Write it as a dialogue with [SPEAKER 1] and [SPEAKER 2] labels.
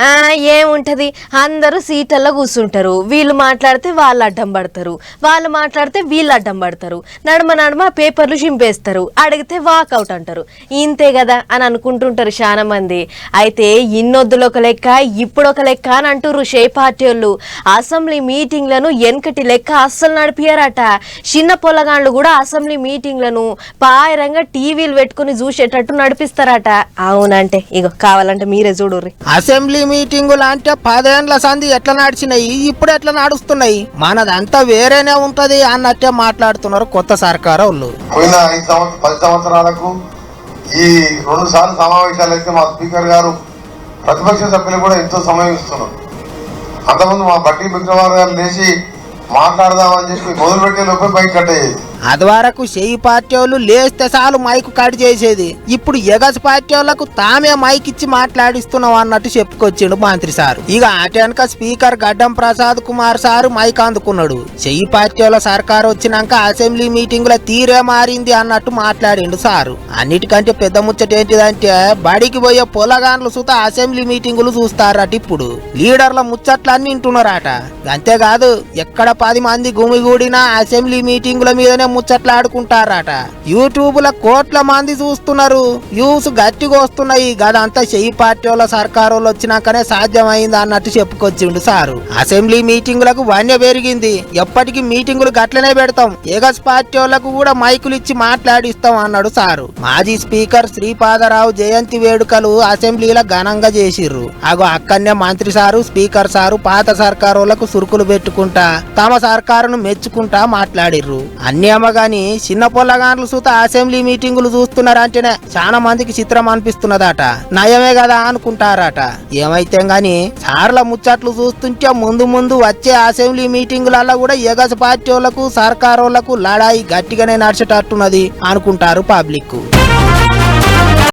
[SPEAKER 1] ఆ, ఏముంటది? అందరూ సీట్లలో కూర్చుంటారు. వీళ్ళు మాట్లాడితే వాళ్ళు అడ్డం పడతారు. వాళ్ళు మాట్లాడితే వీళ్ళు అడ్డం పడతారు. నడుమ నడుమ పేపర్లు చింపేస్తారు. అడిగితే వాకౌట్ అంటారు. ఇంతే కదా అని అనుకుంటుంటారు చాలా మంది అయితే ఇన్నొద్దులు ఒక లెక్క ఇప్పుడు ఒక లెక్క అని అంటుర్రు షే పార్టీ వాళ్ళు. అసెంబ్లీ మీటింగ్లను వెనకటి లెక్క అస్సలు నడిపియారట చిన్న పొలగాండ్లు కూడా అసెంబ్లీ మీటింగ్లను పాయరంగా టీవీలు పెట్టుకుని చూసేటట్టు నడిపిస్తారట. అవునంటే ఇగో కావాలంటే మీరే చూడుర్రి.
[SPEAKER 2] అసెంబ్లీ మీటింగులు అంటే పదేండ్ల సంధి ఎట్లా నడిచినాయి? ఇప్పుడు ఎట్లా నడుస్తున్నాయి? మనదంతా వేరేనే ఉంటది అన్నట్టే మాట్లాడుతున్నారు కొత్త సర్కారు వాళ్ళు.
[SPEAKER 3] పోయిన ఐదు సంవత్సరం పది సంవత్సరాలకు ఈ రెండు సార్లు సమావేశాలు అయితే మా స్పీకర్ గారు ప్రతిపక్ష సభ్యులు కూడా ఎంతో సమయం ఇస్తున్నారు. అంతకుముందు మా బట్టి విక్రమార్ గారు లేచి మాట్లాడదామని చెప్పి మొదలుపెట్టే లోపే బైక్ కట్ అయ్యేది.
[SPEAKER 2] అది వరకు చెయ్యి పార్టీ వాళ్ళు లేస్తే చాలు మైక్ కట్ చేసేది. ఇప్పుడు ఎగస్ పార్టీ తామే మైక్ ఇచ్చి మాట్లాడిస్తున్నాం అన్నట్టు చెప్పుకొచ్చిండు మంత్రి సారు. ఇక అటెనక స్పీకర్ గడ్డం ప్రసాద్ కుమార్ సారు మైక్ అందుకున్నాడు. చెయ్యి పార్టీ వాళ్ళ సర్కారు వచ్చినాక అసెంబ్లీ మీటింగుల తీరే మారింది అన్నట్టు మాట్లాడిండు సారు. అన్నిటికంటే పెద్ద ముచ్చట ఏంటిదంటే బడికి పోయే పొలగాన్లు సుత అసెంబ్లీ మీటింగులు చూస్తారట ఇప్పుడు. లీడర్ల ముచ్చట్లన్నీ వింటున్నారట. అంతేకాదు ఎక్కడ పది మంది గుమిగూడినా అసెంబ్లీ మీటింగుల మీదనే ముచ్చట్లాడుకుంటారట. యూట్యూబ్లో కోట్ల మంది చూస్తున్నారు. వ్యూస్ గట్టిగా వస్తున్నాయి. గదంతా చెయ్యి పార్టీ వాళ్ళ సర్కారు వాళ్ళు వచ్చినాకనే సాధ్యమైంది అన్నట్టు చెప్పుకొచ్చిండు సారు. అసెంబ్లీ మీటింగులకు వన్య పెరిగింది. ఎప్పటికీ మీటింగులు గట్లనే పెడతాం. ఏగస్ పార్టీ వాళ్ళకు కూడా మైకులు ఇచ్చి మాట్లాడిస్తాం అన్నాడు సారు. మాజీ స్పీకర్ శ్రీపాదరావు జయంతి వేడుకలు అసెంబ్లీలో ఘనంగా చేసిర్రు. అగో అక్కడనే మంత్రి సారు స్పీకర్ సారు పాత సర్కారు వాళ్ళకు సురుకులు పెట్టుకుంటా తమ సర్కారును మెచ్చుకుంటా మాట్లాడిర్రు. అన్నేమో గాని చిన్న పొల్లగాండ్లు సూత అసెంబ్లీ మీటింగులు చూస్తున్నారంటేనే చాలా మందికి చిత్రం అనిపిస్తున్నదట. నయమే కదా అనుకుంటారట. ఏమైతే గాని సార్ల ముచ్చట్లు చూస్తుంటే ముందు ముందు వచ్చే అసెంబ్లీ మీటింగులలో కూడా ఎగస పార్టీ వాళ్ళకు సర్కారు లడాయి గట్టిగానే నడిచేటట్టున్నది అనుకుంటారు పబ్లిక్